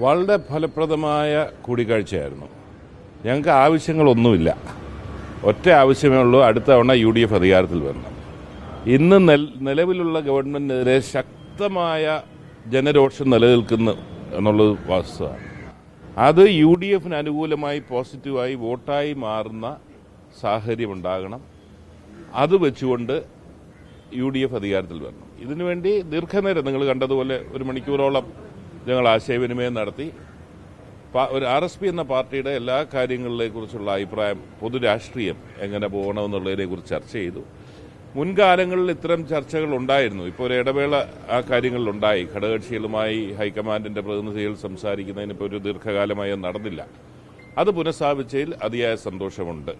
വളരെ ഫലപ്രദമായ കൂടിക്കാഴ്ചയായിരുന്നു. ഞങ്ങൾക്ക് ആവശ്യങ്ങളൊന്നുമില്ല. ഒറ്റ ആവശ്യമേ ഉള്ളൂ. അടുത്ത തവണ യു ഡി എഫ് അധികാരത്തിൽ വരണം. ഇന്ന് നിലവിലുള്ള ഗവൺമെന്റിനെതിരെ ശക്തമായ ജനരോഷം നിലനിൽക്കുന്നു എന്നുള്ളത് വാസ്തവമാണ്. അത് യു ഡി എഫിന് അനുകൂലമായി പോസിറ്റീവായി വോട്ടായി മാറുന്ന സാഹചര്യം ഉണ്ടാകണം. അത് വെച്ചുകൊണ്ട് യു ഡി എഫ് അധികാരത്തിൽ വരണം. ഇതിനുവേണ്ടി ദീർഘനേരം നിങ്ങൾ കണ്ടതുപോലെ ഒരു മണിക്കൂറോളം ഞങ്ങൾ ആശയവിനിമയം നടത്തി. ഒരു ആർ എസ് പി എന്ന പാർട്ടിയുടെ എല്ലാ കാര്യങ്ങളിലെ കുറിച്ചുള്ള അഭിപ്രായം പൊതുരാഷ്ട്രീയം എങ്ങനെ പോകണമെന്നുള്ളതിനെ കുറിച്ച് ചർച്ച ചെയ്തു. മുൻകാലങ്ങളിൽ ഇത്തരം ചർച്ചകൾ ഉണ്ടായിരുന്നു. ഇപ്പോൾ ഒരു ഇടവേള ആ കാര്യങ്ങളിലുണ്ടായി ഘടകകക്ഷികളുമായി ഹൈക്കമാൻഡിന്റെ പ്രതിനിധികൾ സംസാരിക്കുന്നതിന് ഇപ്പോൾ ഒരു ദീർഘകാലമായി നടന്നില്ല. അത് പുനഃസ്ഥാപിച്ചതിൽ അതിയായ സന്തോഷമുണ്ട്.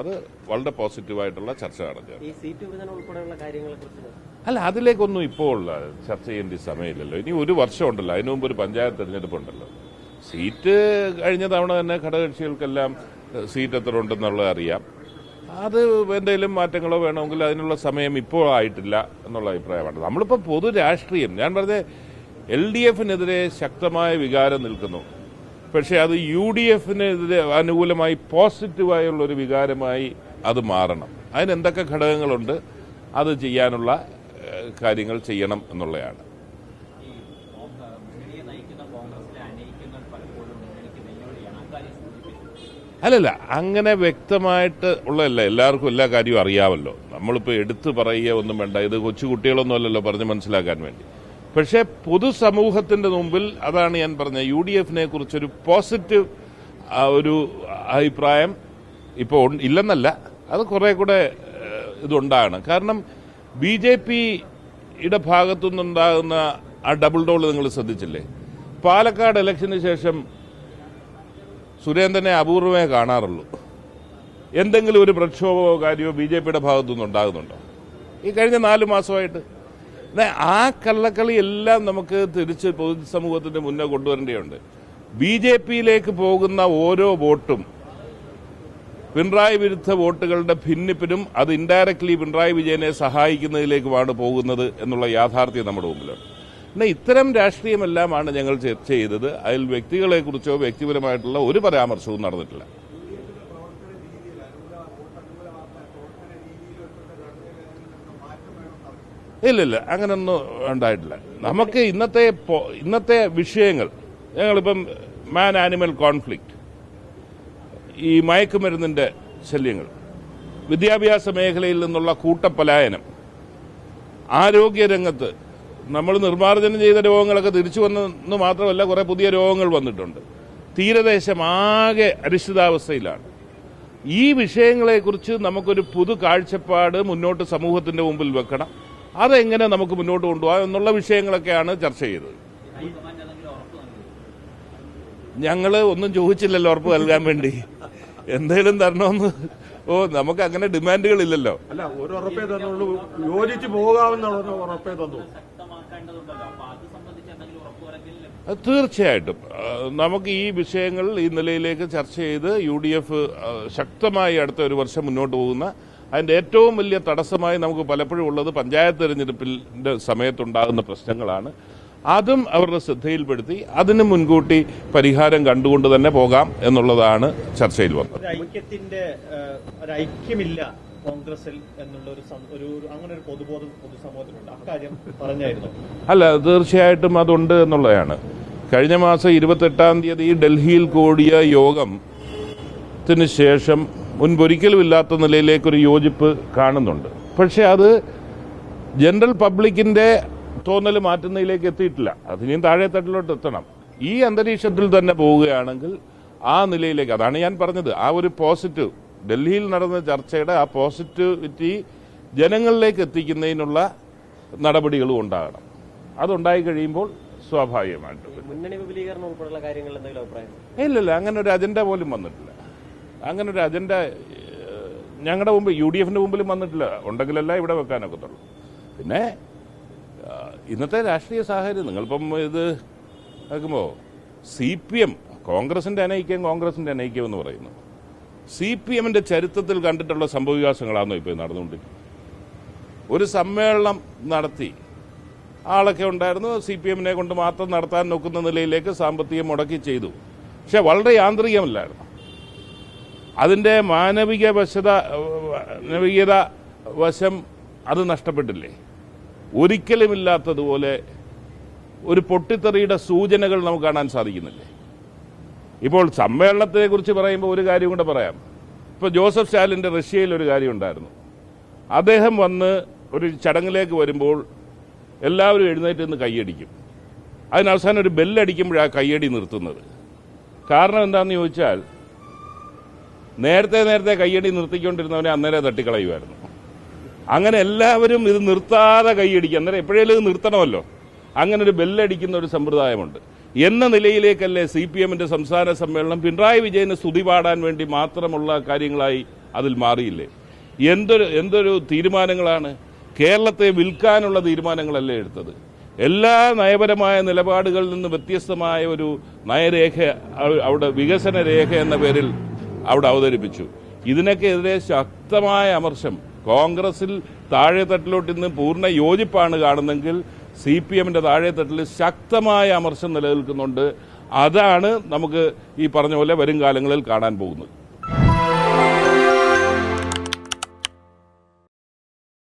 അത് വളരെ പോസിറ്റീവായിട്ടുള്ള ചർച്ച നടക്കുക അല്ല അതിലേക്കൊന്നും ഇപ്പോൾ ചർച്ച ചെയ്യേണ്ട സമയമില്ലല്ലോ. ഇനി ഒരു വർഷം ഉണ്ടല്ലോ അതിനു മുമ്പ് ഒരു പഞ്ചായത്ത് തെരഞ്ഞെടുപ്പ് ഉണ്ടല്ലോ. സീറ്റ് കഴിഞ്ഞ തവണ തന്നെ ഘടകകക്ഷികൾക്കെല്ലാം സീറ്റ് എത്ര ഉണ്ടെന്നുള്ളത് അറിയാം. അത് എന്തെങ്കിലും മാറ്റങ്ങളോ വേണമെങ്കിൽ അതിനുള്ള സമയം ഇപ്പോൾ ആയിട്ടില്ല എന്നുള്ള അഭിപ്രായമാണ്. നമ്മളിപ്പോൾ പൊതു രാഷ്ട്രീയം ഞാൻ പറഞ്ഞ എൽ ഡി എഫിനെതിരെ ശക്തമായ വികാരം നിൽക്കുന്നു. പക്ഷേ അത് യു ഡി എഫിനെതിരെ അനുകൂലമായി പോസിറ്റീവായുള്ള ഒരു വികാരമായി അത് മാറണം. അതിന് എന്തൊക്കെ ഘടകങ്ങളുണ്ട് അത് ചെയ്യാനുള്ള കാര്യങ്ങൾ ചെയ്യണം എന്നുള്ളതാണ്. അല്ലല്ല അങ്ങനെ വ്യക്തമായിട്ട് ഉള്ളതല്ല എല്ലാവർക്കും എല്ലാ കാര്യവും അറിയാമല്ലോ. നമ്മളിപ്പോൾ എടുത്തു പറയുക ഒന്നും വേണ്ട. ഇത് കൊച്ചുകുട്ടികളൊന്നും അല്ലല്ലോ പറഞ്ഞ് മനസ്സിലാക്കാൻ വേണ്ടി. പക്ഷേ പൊതുസമൂഹത്തിന്റെ മുമ്പിൽ അതാണ് ഞാൻ പറഞ്ഞത്. യു ഡി എഫിനെ കുറിച്ചൊരു പോസിറ്റീവ് ഒരു അഭിപ്രായം ഇപ്പോൾ ഇല്ലെന്നല്ല. അത് കുറെ കൂടെ ഇതുണ്ടാണ്. കാരണം ബി ജെ പിയുടെ ഭാഗത്തുനിന്നുണ്ടാകുന്ന ആ ഡബിൾ ഡോൾ നിങ്ങൾ ശ്രദ്ധിച്ചില്ലേ? പാലക്കാട് ഇലക്ഷന് ശേഷം സുരേന്ദ്രനെ അപൂർവമേ കാണാറുള്ളൂ. എന്തെങ്കിലും ഒരു പ്രക്ഷോഭമോ കാര്യമോ ബി ജെ പിയുടെ ഭാഗത്തുനിന്ന് ഉണ്ടാകുന്നുണ്ടോ? ഈ കഴിഞ്ഞ നാല് മാസമായിട്ട്. ആ കള്ളക്കളി എല്ലാം നമുക്ക് തിരിച്ച് പൊതുസമൂഹത്തിന്റെ മുന്നേ കൊണ്ടുവരേണ്ടതുണ്ട്. ബി ജെ പിയിലേക്ക് പോകുന്ന ഓരോ വോട്ടും പിണറായി വിരുദ്ധ വോട്ടുകളുടെ ഭിന്നിപ്പിനും അത് ഇൻഡയറക്ട്ലി പിണറായി വിജയനെ സഹായിക്കുന്നതിലേക്കുമാണ് പോകുന്നത് എന്നുള്ള യാഥാർത്ഥ്യം നമ്മുടെ മുമ്പിലുണ്ട്. പിന്നെ ഇത്തരം രാഷ്ട്രീയമെല്ലാമാണ് ഞങ്ങൾ ചർച്ച ചെയ്തത്. അതിൽ വ്യക്തികളെക്കുറിച്ചോ വ്യക്തിപരമായിട്ടുള്ള ഒരു പരാമർശവും നടന്നിട്ടില്ല. ഇല്ലില്ല അങ്ങനൊന്നും ഉണ്ടായിട്ടില്ല. നമുക്ക് ഇന്നത്തെ ഇന്നത്തെ വിഷയങ്ങൾ ഞങ്ങളിപ്പം മാൻ ആനിമൽ കോൺഫ്ലിക്റ്റ് ഈ മയക്കുമരുന്നിന്റെ ശല്യങ്ങൾ. വിദ്യാഭ്യാസ മേഖലയിൽ നിന്നുള്ള കൂട്ടപ്പലായനം. ആരോഗ്യരംഗത്ത് നമ്മൾ നിർമ്മാർജനം ചെയ്ത രോഗങ്ങളൊക്കെ തിരിച്ചു വന്നെന്ന് മാത്രമല്ല കുറെ പുതിയ രോഗങ്ങൾ വന്നിട്ടുണ്ട്. തീരദേശം ആകെ അരിശ്ചിതാവസ്ഥയിലാണ്. ഈ വിഷയങ്ങളെക്കുറിച്ച് നമുക്കൊരു പുതു കാഴ്ചപ്പാട് മുന്നോട്ട് സമൂഹത്തിന്റെ മുമ്പിൽ വെക്കണം. അതെങ്ങനെ നമുക്ക് മുന്നോട്ട് കൊണ്ടുപോകാം എന്നുള്ള വിഷയങ്ങളൊക്കെയാണ് ചർച്ച ചെയ്തത്. ഞങ്ങൾ ഒന്നും ചോദിച്ചില്ലല്ലോ ഉറപ്പ് നൽകാൻ വേണ്ടി. എന്തെങ്കിലും തരണമെന്ന് ഓ നമുക്ക് അങ്ങനെ ഡിമാൻഡുകളില്ലല്ലോ. അല്ല ഒരു ഉറപ്പേ തന്നുള്ളൂ. യോജിച്ച് പോകാമെന്നുള്ള ഉറപ്പേ തന്നു. തീർച്ചയായിട്ടും. നമുക്ക് ഈ വിഷയങ്ങൾ ഈ നിലയിലേക്ക് ചർച്ച ചെയ്ത് യു ഡി എഫ് ശക്തമായി അടുത്ത ഒരു വർഷം മുന്നോട്ട് പോകുന്ന അതിന്റെ ഏറ്റവും വലിയ തടസ്സമായി നമുക്ക് പലപ്പോഴും ഉള്ളത് പഞ്ചായത്ത് തെരഞ്ഞെടുപ്പിന്റെ സമയത്തുണ്ടാകുന്ന പ്രശ്നങ്ങളാണ്. അതും അവരുടെ ശ്രദ്ധയിൽപ്പെടുത്തി അതിന് മുൻകൂട്ടി പരിഹാരം കണ്ടുകൊണ്ട് തന്നെ പോകാം എന്നുള്ളതാണ് ചർച്ചയിൽ വന്നത്. ഐക്യത്തിന്റെ ഐക്യമില്ല കോൺഗ്രസിൽ എന്നുള്ള ഒരു അങ്ങനെ ഒരു പൊതുബോധം പൊതുസമൂഹത്തിലുണ്ട്. അക്കാര്യം പറഞ്ഞായിരുന്നു. അല്ല തീർച്ചയായിട്ടും അതുണ്ട് എന്നുള്ളതാണ്. കഴിഞ്ഞ മാസം ഇരുപത്തെട്ടാം തീയതി ഡൽഹിയിൽ കൂടിയ യോഗം ത്തിന് ശേഷം മുൻപൊരിക്കലും ഇല്ലാത്ത നിലയിലേക്കൊരു യോജിപ്പ് കാണുന്നുണ്ട്. പക്ഷേ അത് ജനറൽ പബ്ലിക്കിന്റെ തോന്നൽ മാറ്റുന്നതിലേക്ക് എത്തിയിട്ടില്ല. അതിനെയും താഴെ തട്ടിലോട്ട് എത്തണം. ഈ അന്തരീക്ഷത്തിൽ തന്നെ പോവുകയാണെങ്കിൽ ആ നിലയിലേക്ക് അതാണ് ഞാൻ പറഞ്ഞത് ആ ഒരു പോസിറ്റീവ് ഡൽഹിയിൽ നടന്ന ചർച്ചയുടെ ആ പോസിറ്റിവിറ്റി ജനങ്ങളിലേക്ക് എത്തിക്കുന്നതിനുള്ള നടപടികളും ഉണ്ടാകണം. അതുണ്ടായി കഴിയുമ്പോൾ സ്വാഭാവികമായിട്ടും മുന്നണി വിപുലീകരണം ഉൾപ്പെടെയുള്ള കാര്യങ്ങൾ എന്തെങ്കിലും അഭിപ്രായം? ഇല്ലല്ല അങ്ങനെ ഒരു അജണ്ട പോലും വന്നിട്ടില്ല. അങ്ങനെ ഒരു അജണ്ട ഞങ്ങളുടെ മുമ്പ് യു ഡി എഫിന്റെ മുമ്പിലും വന്നിട്ടില്ല. ഉണ്ടെങ്കിലല്ല ഇവിടെ വെക്കാനൊക്കത്തുള്ളൂ. പിന്നെ ഇന്നത്തെ രാഷ്ട്രീയ സാഹചര്യം നിങ്ങളിപ്പം ഇത് നോക്കുമ്പോൾ സി പി എം കോൺഗ്രസിന്റെ അനൈക്യം കോൺഗ്രസിന്റെ അനൈക്യം എന്ന് പറയുന്നു. സി പി എമ്മിന്റെ ചരിത്രത്തിൽ കണ്ടിട്ടുള്ള സംഭവവികാസങ്ങളാണോ ഇപ്പോൾ നടന്നുകൊണ്ടിരിക്കുന്നത്? ഒരു സമ്മേളനം നടത്തി ആളൊക്കെ ഉണ്ടായിരുന്നു സി പി എമ്മിനെ കൊണ്ട് മാത്രം നടത്താൻ നോക്കുന്ന നിലയിലേക്ക് സാമ്പത്തികം മുടക്കി ചെയ്തു. പക്ഷെ വളരെ യാന്ത്രികമല്ലായിരുന്നു. അതിന്റെ മാനവിക വശത മാനവികത വശം അത് നഷ്ടപ്പെട്ടില്ലേ? ഒരിക്കലുമില്ലാത്തതുപോലെ ഒരു പൊട്ടിത്തെറിയുടെ സൂചനകൾ നമുക്ക് കാണാൻ സാധിക്കുന്നില്ലേ? ഇപ്പോൾ സമ്മേളനത്തെക്കുറിച്ച് പറയുമ്പോൾ ഒരു കാര്യം കൂടെ പറയാം. ഇപ്പോൾ ജോസഫ് സ്റ്റാലിന്റെ റഷ്യയിൽ ഒരു കാര്യം ഉണ്ടായിരുന്നു. അദ്ദേഹം വന്ന് ഒരു ചടങ്ങിലേക്ക് വരുമ്പോൾ എല്ലാവരും എഴുന്നേറ്റ് നിന്ന് കൈയടിക്കും. അതിനവസാനം ഒരു ബെല്ലടിക്കുമ്പോഴാണ് കൈയടി നിർത്തുന്നത്. കാരണം എന്താണെന്ന് ചോദിച്ചാൽ നേരത്തെ നേരത്തെ കൈയടി നിർത്തിക്കൊണ്ടിരുന്നവനെ അന്നേരം തട്ടിക്കളയുമായിരുന്നു. അങ്ങനെ എല്ലാവരും ഇത് നിർത്താതെ കൈയടിക്കുക. അന്നേരം എപ്പോഴേലും ഇത് നിർത്തണമല്ലോ. അങ്ങനെ ഒരു ബെല്ലടിക്കുന്ന ഒരു സമ്പ്രദായമുണ്ട്. എന്ന നിലയിലേക്കല്ലേ സി പി എമ്മിന്റെ സംസ്ഥാന സമ്മേളനം പിണറായി വിജയന് സ്തുതി പാടാൻ വേണ്ടി മാത്രമുള്ള കാര്യങ്ങളായി അതിൽ മാറിയില്ലേ? എന്തൊരു എന്തൊരു തീരുമാനങ്ങളാണ്? കേരളത്തെ വിൽക്കാനുള്ള തീരുമാനങ്ങളല്ലേ എടുത്തത്? എല്ലാ നയപരമായ നിലപാടുകളിൽ നിന്ന് വ്യത്യസ്തമായ ഒരു നയരേഖ അവിടെ വികസന രേഖ എന്ന പേരിൽ അവിടെ അവതരിപ്പിച്ചു. ഇതിനൊക്കെ എതിരെ ശക്തമായ അമർശം കോൺഗ്രസിൽ താഴെ തട്ടിലോട്ട് ഇന്ന് പൂർണ യോജിപ്പാണ് കാണുന്നെങ്കിൽ സി പി എമ്മിന്റെ താഴെത്തട്ടിൽ ശക്തമായ അമർശം നിലനിൽക്കുന്നുണ്ട്. അതാണ് നമുക്ക് ഈ പറഞ്ഞ പോലെ വരും കാലങ്ങളിൽ കാണാൻ പോകുന്നത്.